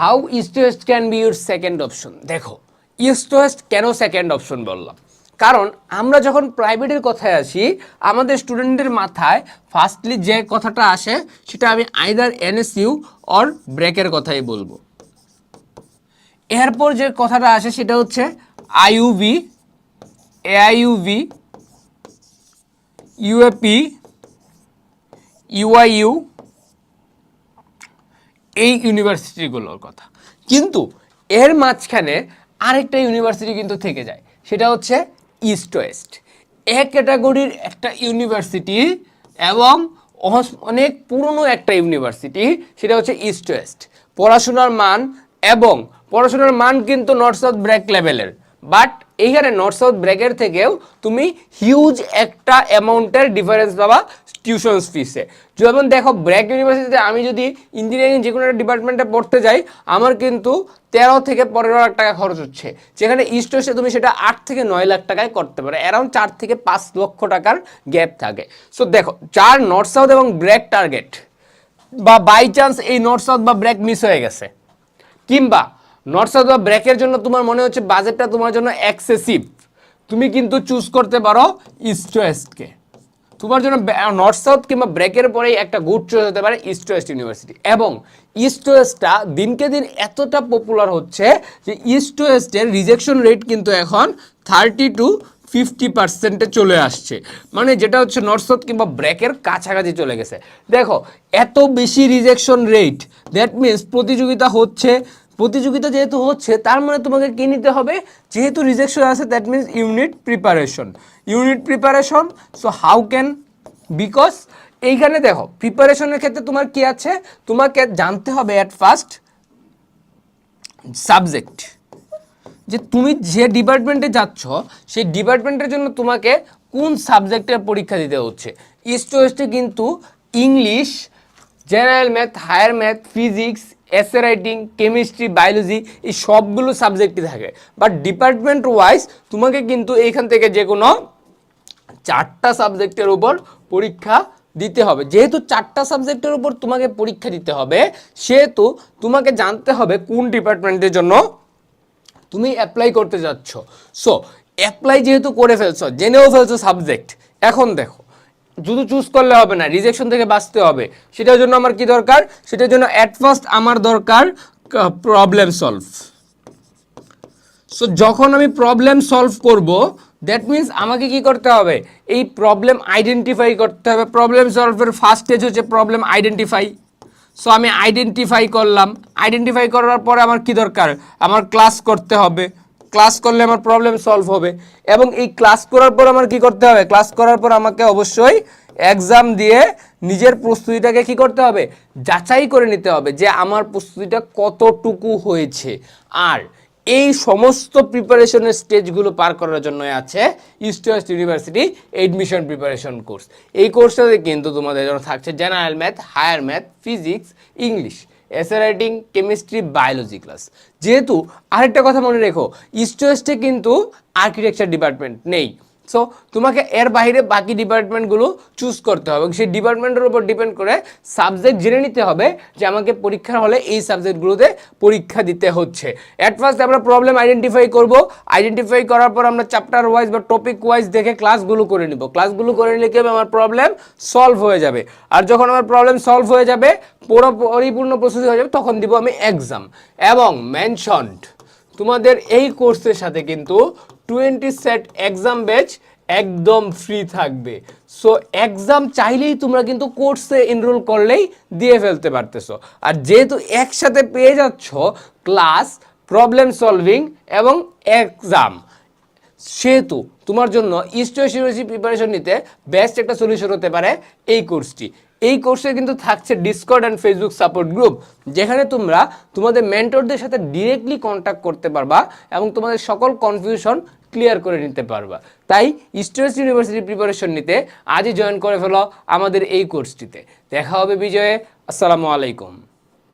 How East West can be your second option দেখো east West কেন second option বললাম? কারণ আমরা যখন প্রাইভেটের কথায় আসি, আমাদের স্টুডেন্টদের মাথায় ফার্স্টলি যে কথাটা আসে, সেটা আমি আইদার এনএসইউ অর ব্রেকের কথাই বলব। এরপর যে কথাটা আসে, সেটা হচ্ছে আইইউভি এআইইউভি ইউএপি ইউআইইউ এই ইউনিভার্সিটিগুলোর কথা। কিন্তু এর মাঝখানে আরেকটা ইউনিভার্সিটি কিন্তু থেকে যায়, সেটা হচ্ছে ইস্ট ওয়েস্ট এ ক্যাটাগরির একটা ইউনিভার্সিটি এবং অনেক পুরনো একটা ইউনিভার্সিটি সেটা হচ্ছে ইস্ট ওয়েস্ট পড়াশোনার মান এবং পড়াশোনার মান কিন্তু নর্থ সাউথ ব্র্যাক লেভেলের বাট এইখানে নর্থ সাউথ ব্রেকের থেকেও তুমি হিউজ একটা অ্যামাউন্টের ডিফারেন্স পাবা টিউশনস ফিসে যেমন দেখো ব্র্যাক ইউনিভার্সিটিতে আমি যদি ইঞ্জিনিয়ারিং যে কোনো একটা ডিপার্টমেন্টে পড়তে যাই, আমার কিন্তু তেরো থেকে পনেরো লাখ টাকা খরচ হচ্ছে। যেখানে ইস্ট ওয়েস্টে তুমি সেটা আট থেকে নয় লাখ টাকায় করতে পারো। অ্যারাউন্ড চার থেকে পাঁচ লক্ষ টাকার গ্যাপ থাকে। সো দেখো চার নর্থ সাউথ এবং ব্র্যাক টার্গেট বা বাই চান্স এই নর্থ সাউথ বা ব্র্যাক মিস হয়ে গেছে, কিংবা নর্থ সাউথ বা ব্র্যাকের জন্য তোমার মনে হচ্ছে বাজেটটা তোমার জন্য এক্সেসিভ তুমি কিন্তু চুজ করতে পারো ইস্ট ওয়েস্টকে তোমার জন্য নর্থ সাউথ কিংবা ব্রেকের পরেই একটা গুড চয়েস হতে পারে ইস্ট ওয়েস্ট ইউনিভার্সিটি এবং ইস্ট ওয়েস্টটা দিনকে দিন এতটা পপুলার হচ্ছে যে ইস্ট ওয়েস্টের রিজেকশন রেট কিন্তু এখন থার্টি টু ফিফটি পার্সেন্টে চলে আসছে। মানে যেটা হচ্ছে নর্থ সাউথ কিংবা ব্রেকের কাছাকাছি চলে গেছে। দেখো, এত বেশি রিজেকশন রেট দ্যাট মিনস প্রতিযোগিতা হচ্ছে প্রতিযোগিতা যেহেতু হচ্ছে, তার মানে তোমাকে কি নিতে হবে? যেহেতু রিজেকশন আছে that means unit preparation unit preparation so how can because এইখানে দেখো প্রিপারেশনের ক্ষেত্রে তোমার কি আছে? তোমাকে জানতে হবে অ্যাট ফার্স্ট সাবজেক্ট যে তুমি যে ডিপার্টমেন্টে যাচ্ছ, সেই ডিপার্টমেন্টের জন্য তোমাকে কোন সাবজেক্টের পরীক্ষা দিতে হচ্ছে? ইস্ট ওয়েস্টে কিন্তু English general math higher math physics essay writing chemistry biology এই সবগুলো সাবজেক্টই থাকে। বাট ডিপার্টমেন্ট ওয়াইজ তোমাকে কিন্তু এইখান থেকে যে কোনো চারটা সাবজেক্টের উপর পরীক্ষা দিতে হবে। যেহেতু চারটা সাবজেক্টের উপর তোমাকে পরীক্ষা দিতে হবে, সেহেতু তোমাকে জানতে হবে কোন ডিপার্টমেন্টের জন্য তুমি অ্যাপ্লাই করতে যাচ্ছ। সো অ্যাপ্লাই যেহেতু করে ফেলছো, জেনেও ফেলছো সাবজেক্ট এখন দেখো। শুধু চুজ করলে হবে না রিজেকশন থেকে বাঁচতে হবে। সেটার জন্য আমার কি দরকার? সেটার জন্য অ্যাট ফার্স্ট আমার দরকার প্রবলেম সলভ সো যখন আমি প্রবলেম সলভ করব দ্যাট মিন্স আমাকে কি করতে হবে? এই প্রবলেম আইডেন্টিফাই করতে হবে। প্রবলেম সলভের ফার্স্ট স্টেজ হচ্ছে প্রবলেম আইডেন্টিফাই সো আমি আইডেন্টিফাই করলাম। আইডেন্টিফাই করার পরে আমার কি দরকার? আমার ক্লাস করতে হবে। ক্লাস করলে আমার প্রবলেম সলভ হবে। এবং এই ক্লাস করার পর আমার কি করতে হবে? ক্লাস করার পর আমাকে অবশ্যই এক্সাম দিয়ে নিজের প্রস্তুতিটাকে কি করতে হবে? যাচাই করে নিতে হবে যে আমার প্রস্তুতিটা কতটুকু হয়েছে। আর এই সমস্ত প্রিপারেশনের স্টেজগুলো পার করার জন্য আছে East West University admission preparation course এই কোর্সটাতে কিন্তু তোমাদের জন্য থাকছে general math higher math physics English essay writing chemistry biology class যেহেতু আরেকটা কথা মনে রেখো ইস্টোয়েস্টে কিন্তু আর্কিটেকচার ডিপার্টমেন্ট নেই। সো তোমাকে এর বাইরে বাকি ডিপার্টমেন্টগুলো চুজ করতে হবে সেই ডিপার্টমেন্টের উপর ডিপেন্ড করে সাবজেক্ট জেনে নিতে হবে যে আমাকে পরীক্ষার হলে এই সাবজেক্টগুলোতে পরীক্ষা দিতে হচ্ছে। অ্যাট ফার্স্ট আমরা প্রবলেম আইডেন্টিফাই করব। আইডেন্টিফাই করার পর আমরা চ্যাপ্টার ওয়াইজ বা টপিক ওয়াইজ দেখে ক্লাসগুলো করে নিব। ক্লাসগুলো করে নিলে কি হবে? আমার প্রবলেম সলভ হয়ে যাবে। আর যখন আমার প্রবলেম সলভ হয়ে যাবে, পুরো পরিপূর্ণ প্রস্তুতি হয়ে যাবে, তখন দিব আমি এক্সাম এবং মেনশনড তোমাদের এই কোর্সের সাথে কিন্তু টোয়েন্টি সেট এক্সাম ব্যাচ একদম ফ্রি থাকবে। সো এক্সাম চাইলেই তোমরা কিন্তু কোর্সে এনরোল করলেই দিয়ে ফেলতে পারতেছো। আর যেহেতু একসাথে পেয়ে যাচ্ছ ক্লাস প্রবলেম সলভিং এবং এক্সাম সেহেতু তোমার জন্য ইস্ট ওয়েস্ট প্রিপারেশন নিতে বেস্ট একটা সলিউশন হতে পারে এই কোর্সটি এই কোর্সে কিন্তু থাকছে Discord and Facebook support group যেখানে তোমরা তোমাদের মেন্টরদের সাথে ডিরেক্টলি কন্ট্যাক্ট করতে পারবা এবং তোমাদের সকল কনফিউশন ক্লিয়ার করে নিতে পারবা। তাই ওয়েস্ট ইউনিভার্সিটি প্রিপারেশন নিতে আজই জয়েন করে ফেলো আমাদের এই কোর্সটিতে দেখা হবে বিজয়ে। আসসালামু আলাইকুম।